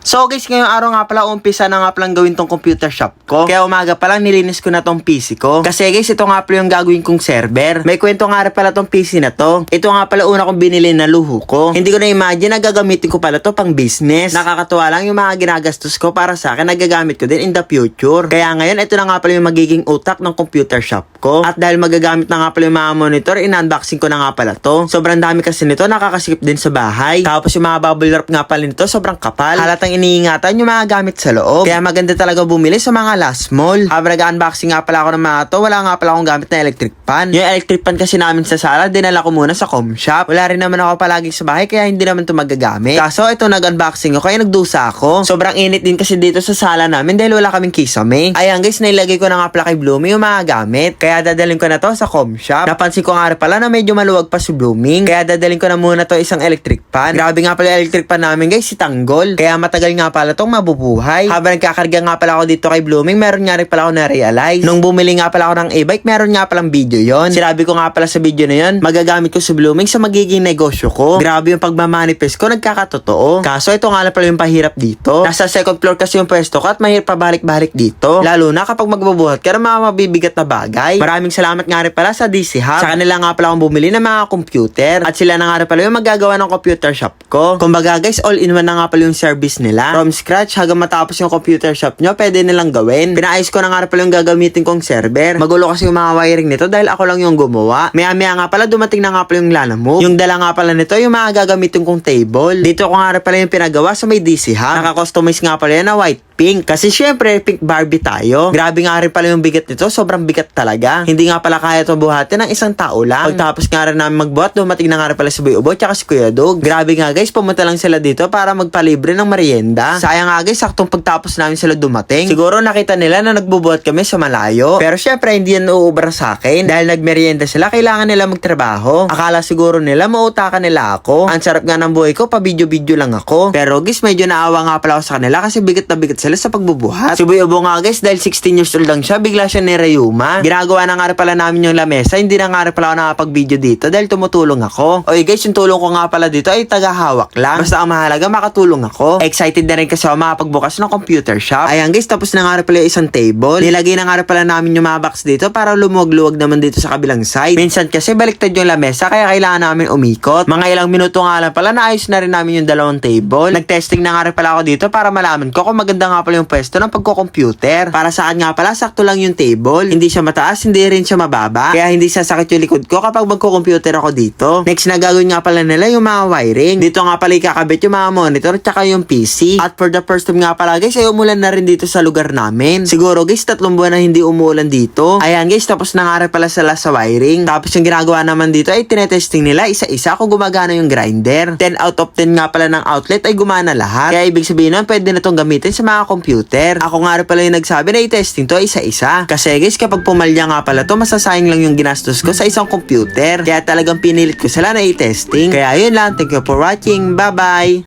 So guys, ngayong araw nga pala, umpisa na nga palang gawin tong computer shop ko. Kaya umaga pa lang nilinis ko na tong PC ko. Kasi guys, ito nga pala yung gagawin kong server. May kwento nga pala tong PC na to. Ito nga pala una kong binili na luho ko. Hindi ko na imagine na gagamitin ko pala to pang business. Nakakatuwa lang yung mga ginagastos ko para sa akin, nagagamit ko din in the future. Kaya ngayon, ito na nga pala yung magiging utak ng computer shop ko. At dahil magagamit na nga pala yung mga monitor, in-unboxing ko na nga pala to. Sobrang dami kasi nito, nakakasikip din sa bahay. Tapos yung mga bubble wrap nga pala nito, sobrang kapal. Halatang iniingatan yung mga gamit sa loob. Kaya maganda talaga bumili sa mga last mall. Habang nag-unboxing nga pala ako ng mga to, wala nga pala akong gamit na electric pan. Yung electric pan kasi namin sa sala, dinala ko muna sa com shop. Wala rin naman ako palagi sa bahay, kaya hindi naman to magagamit. Kaso ito nag-unboxing ako, kaya nagdusa ako. Sobrang init din kasi dito sa sala namin dahil wala kaming kisame. Ayan guys, nailagay ko na nga pala kay Blooming yung mga gamit. Kaya dadalhin ko na to sa com shop. Napansin ko nga pala na medyo maluwag pa si Blooming. Kaya dadalhin ko na muna to isang electric pan. Grabe nga pala electric pan namin guys, si Tanggol. Kaya matagal nga pala tong mabubuhay. Habang nagkakarga nga pala ako dito kay Blooming, meron nga rin pala ako na-realize. Nung bumili nga pala ako ng e-bike, meron nga palang video yon. Sinabi ko nga pala sa video na yon, magagamit ko si Blooming sa magiging negosyo ko. Grabe yung pagmamanifest ko, nagkakatotoo. Kaso ito nga lang pala yung pahirap dito. Nasa second floor kasi yung pwesto ko at mahirap pabalik-balik dito. Lalo na kapag magbabuhat ka ng mga mabibigat na bagay. Maraming salamat nga rin pala sa DC Hub. Sa kanila nga pala akong bumili ng mga computer. At sila na nga rin pala yung magagawa ng computer shop ko. Kumbaga guys, all-in-one na nga pala yung service nila. From scratch hanggang matapos yung computer shop nyo, pwede nilang gawin. Pinaayos ko na nga pala yung gagamitin kong server. Magulo kasi yung mga wiring nito dahil ako lang yung gumawa. Maya-maya nga pala dumating na nga pala yung Lana Move. Yung dala nga pala nito, yung mga gagamitin kong table. Dito ko nga pala yung pinagawa sa may DC Hub. Naka-customize nga pala yan na white pink. Kasi syempre, pink Barbie tayo. Grabe nga rin pala yung bigat nito. Sobrang bigat talaga. Hindi nga pala kaya ito buhatin ng isang tao lang. Pagtapos nga rin namin magbuhat, dumating na nga rin pala si Boy Ubo tsaka si Kuya Dog. Grabe nga guys, pumunta lang sila dito para magpalibre ng merienda. Sayang nga guys, saktong pagtapos namin sila dumating. Siguro nakita nila na nagbubuhat kami sa malayo. Pero syempre, hindi yan uubra sa akin. Dahil nagmerienda sila, kailangan nila magtrabaho. Akala siguro nila mautakan nila ako. Ang sarap nga ng buhay ko, pa video-video lang ako. Pero guys, medyo naawa nga pala ako sa kanila kasi bigat na bigat sila sa pagbubuhat. Ubo nga guys, dahil 16 years old lang siya, bigla siya ni Rayuma. Ginagawa na nga pala namin yung lamesa, hindi na nga pala ako nakapag-video dito dahil tumutulong ako. Oy guys, yung tulong ko nga pala dito ay tagahawak lang. Basta ang mahalaga, makatulong ako. Excited na rin kasi ako makapagbukas ng computer shop. Ayan guys, tapos na nga pala yung isang table. Nilagay na nga pala namin yung mga box dito para lumuwag-luwag naman dito sa kabilang side. Minsan kasi baliktad yung lamesa kaya kailangan namin umikot. Mga ilang minuto nga lang pala naayos na rin namin yung dalawang table. Nag-testing na nga pala ako dito para malaman ko kung maganda nga pala yung pwesto ng pagko-computer. Para saan nga pala, sakto lang yung table. Hindi siya mataas, hindi rin siya mababa. Kaya hindi sasakit yung likod ko kapag magko-computer ako dito. Next na gagawin nga pala nila yung mga wiring. Dito nga pala ikakabit yung mga monitor tsaka yung PC. At for the first time nga pala guys, ay umulan na rin dito sa lugar namin. Siguro guys, tatlong buwan na hindi umuulan dito. Ayan guys, tapos na nga rin pala sila sa wiring. Tapos yung ginagawa naman dito ay tinetesting nila isa-isa kung gumagana yung grinder. 10 out of 10 nga pala ng outlet ay gumana lahat. Kaya ibig sabihin nun, pwede na itong gamitin sa mga computer. Ako nga rin pala yung nagsabi na i-testing to isa-isa. Kasi guys, kapag pumalya nga pala to, masasayang lang yung ginastos ko sa isang computer. Kaya talagang pinilit ko sila na i-testing. Kaya yun lang, thank you for watching. Bye-bye!